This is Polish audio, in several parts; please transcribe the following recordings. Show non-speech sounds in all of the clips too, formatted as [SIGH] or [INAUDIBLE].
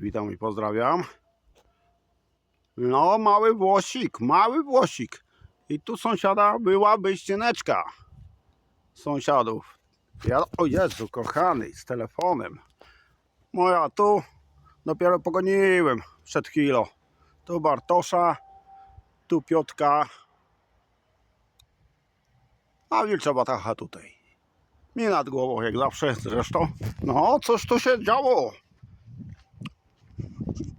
Witam i pozdrawiam. No, mały Włosik, mały Włosik. I tu sąsiada byłaby ścianeczka sąsiadów. Ja, o Jezu, kochany, z telefonem. Moja tu dopiero pogoniłem przed chwilą. Tu Bartosza, tu Piotka, a wilcza batacha tutaj. Mi nad głową, jak zawsze zresztą. No, cóż tu się działo?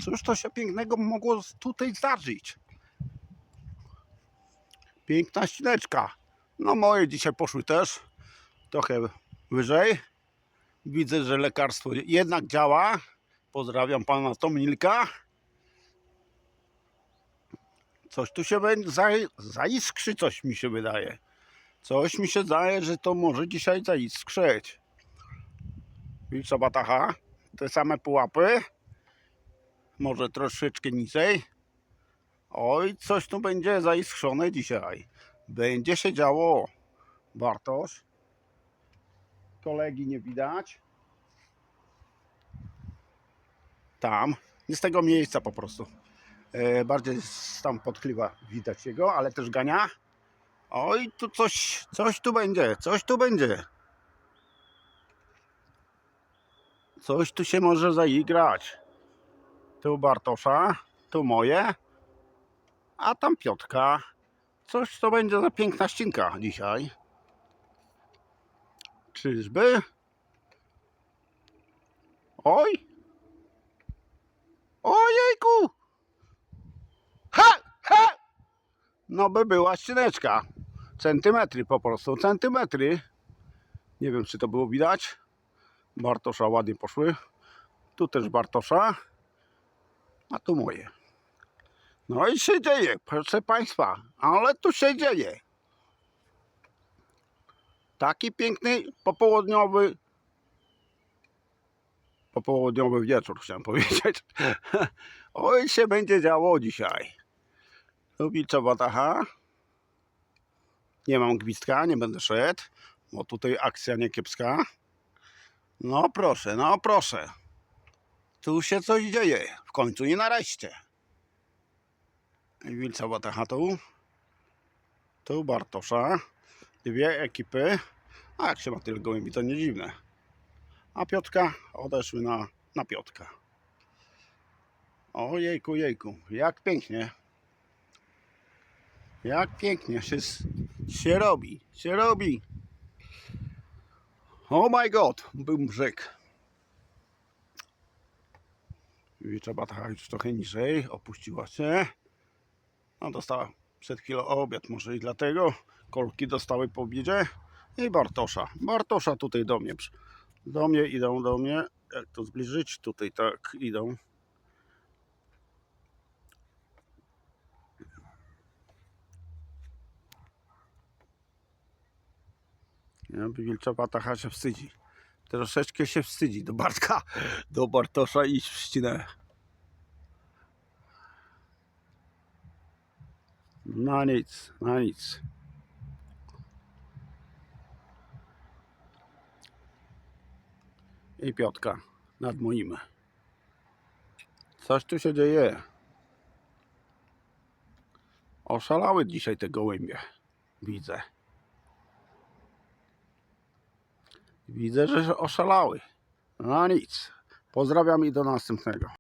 Cóż to się pięknego mogło tutaj zdarzyć? Piękna ścineczka. No moje dzisiaj poszły też trochę wyżej. Widzę, że lekarstwo jednak działa. Pozdrawiam pana Tomilka. Coś tu się będzie za- zaiskrzy, coś mi się wydaje. Coś mi się zdaje, że to może dzisiaj zaiskrzyć. Wilcza batacha. Te same pułapy. Może troszeczkę niżej. Oj, coś tu będzie zaiskrzone dzisiaj. Będzie się działo. Bartosz. Kolegi nie widać. Tam. Nie z tego miejsca po prostu. E, bardziej tam podkliwa widać jego, ale też gania. Oj, tu coś, coś tu będzie, coś tu będzie. Coś tu się może zaigrać. Tu Bartosza, tu moje, a tam Piotka. Coś to będzie za piękna ścinka dzisiaj. Czyżby? Oj! Ojejku! Ha! Ha! No by była ścineczka. Centymetry po prostu, centymetry. Nie wiem, czy to było widać. Bartosza ładnie poszły. Tu też Bartosza. A tu moje. No i się dzieje, proszę Państwa. Ale tu się dzieje. Taki piękny popołudniowy popołudniowy wieczór chciałem [LAUGHS] powiedzieć. Oj się będzie działo dzisiaj. Lubica Bataha. Nie mam gwizdka, nie będę szedł, bo tutaj akcja nie kiepska. No proszę, no proszę. Tu się coś dzieje. W końcu nie nareszcie. Wilca Bataha tu. Bartosza. Dwie ekipy. A jak się ma tyle gołębi, to nie dziwne. A Piotka odeszły na, na Piotka. O jejku, jejku, jak pięknie. Jak pięknie się, się robi, się robi. Oh my god, był brzeg. Batacha już trochę niżej, opuściła się. No dostała przed chwilą obiad, może i dlatego. Kolki dostały po obiedzie. I Bartosza. Bartosza tutaj do mnie. Do mnie idą, do mnie. Jak to zbliżyć? Tutaj tak idą. Batacha się wstydzi. Troszeczkę się wstydzi do Bartka, [LAUGHS] do Bartosza iść w ścinę. No nic, no nic. I Piotka nad moim. Coś tu się dzieje. Oszalały dzisiaj te gołębie. Widzę. Widzę, że oszalały. No nic. Pozdrawiam i do następnego.